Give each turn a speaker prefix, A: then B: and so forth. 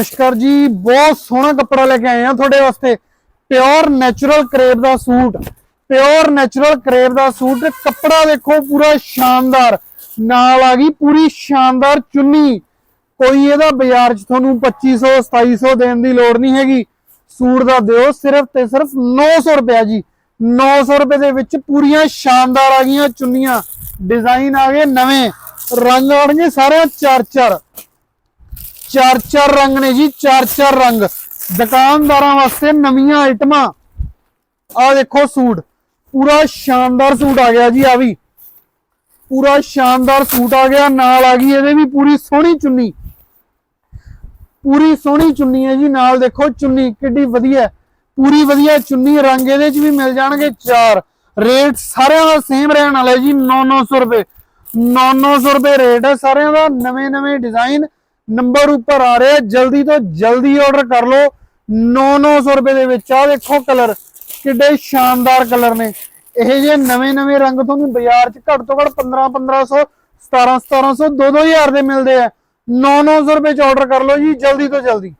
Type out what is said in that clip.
A: ਨਮਸਕਾਰ ਜੀ, ਬਹੁਤ ਸੋਹਣਾ ਕੱਪੜਾ ਲੈ ਕੇ ਆਏ ਆ ਤੁਹਾਡੇ ਵਾਸਤੇ। ਪਿਓਰ ਨੈਚੁਰਲ ਕਰੇਪ ਦਾ ਸੂਟ। ਪਿਓਰ ਨੈਚੁਰਲ ਕਰੇਪ ਦਾ ਸੂਟ। ਕੱਪੜਾ ਦੇਖੋ, ਪੂਰਾ ਸ਼ਾਨਦਾਰ। ਨਾਲ ਆ ਗਈ ਪੂਰੀ ਸ਼ਾਨਦਾਰ ਚੁੰਨੀ। ਕੋਈ ਇਹਦਾ ਬਾਜ਼ਾਰ 'ਚ ਤੁਹਾਨੂੰ 2500 2700 ਦੇਣ ਦੀ ਲੋੜ ਨਹੀਂ ਹੈਗੀ। ਸੂਟ ਦਾ ਦਿਓ ਸਿਰਫ ਤੇ ਸਿਰਫ 900 ਰੁਪਿਆ ਜੀ। 900 ਰੁਪਏ ਦੇ ਵਿੱਚ ਪੂਰੀਆਂ ਸ਼ਾਨਦਾਰ ਆ ਗਈਆਂ ਚੁੰਨੀਆਂ। ਡਿਜ਼ਾਈਨ ਆ ਗਏ ਨਵੇਂ। ਰੰਗ ਆਣਗੇ ਸਾਰਿਆਂ ਚਾਰ ਚਾਰ। ਚਾਰ ਚਾਰ ਰੰਗ ਨੇ ਜੀ ਚਾਰ ਚਾਰ ਰੰਗ। ਦੁਕਾਨਦਾਰਾਂ ਵਾਸਤੇ ਨਵੀਆਂ ਆਈਟਮਾਂ। ਆ ਦੇਖੋ ਸੂਟ। ਪੂਰਾ ਸ਼ਾਨਦਾਰ ਸੂਟ ਆ ਗਿਆ ਜੀ ਆ ਵੀ। ਪੂਰਾ ਸ਼ਾਨਦਾਰ ਸੂਟ ਆ ਗਿਆ, ਨਾਲ ਆ ਗਈ ਇਹਦੇ ਵੀ ਪੂਰੀ ਸੋਹਣੀ ਚੁੰਨੀ। ਪੂਰੀ ਸੋਹਣੀ ਚੁੰਨੀ ਹੈ ਜੀ, ਨਾਲ ਦੇਖੋ ਚੁੰਨੀ ਕਿੱਡੀ ਵਧੀਆ। ਪੂਰੀ ਵਧੀਆ ਚੁੰਨੀ, ਰੰਗ ਇਹਦੇ ਚ ਵੀ ਮਿਲ ਜਾਣਗੇ ਚਾਰ। ਰੇਟ ਸਾਰਿਆਂ ਦਾ ਸੇਮ ਰਹਿਣ ਵਾਲਾ ਹੈ ਜੀ 9-900 ਰੁਪਏ। 9-900 ਰੁਪਏ ਰੇਟ ਹੈ ਸਾਰਿਆਂ ਦਾ, ਨਵੇਂ-ਨਵੇਂ ਡਿਜ਼ਾਈਨ ਨੰਬਰ ਉੱਪਰ ਆ ਰਿਹਾ, ਜਲਦੀ ਤੋਂ ਜਲਦੀ ਆਰਡਰ ਕਰ ਲਓ। 9-900 ਰੁਪਏ ਦੇ ਵਿੱਚ ਆ ਦੇਖੋ ਕਲਰ ਕਿੱਡੇ ਸ਼ਾਨਦਾਰ ਕਲਰ ਨੇ। ਇਹ ਜੇ ਨਵੇਂ-ਨਵੇਂ ਰੰਗ ਤੁਹਾਨੂੰ ਬਾਜ਼ਾਰ 'ਚ ਘੱਟ ਤੋਂ ਘੱਟ 15-1500 17-1700 2-2000 ਦੇ ਮਿਲਦੇ ਆ। 9-900 ਰੁਪਏ 'ਚ ਆਰਡਰ ਕਰ ਲਓ ਜੀ, ਜਲਦੀ ਤੋਂ ਜਲਦੀ।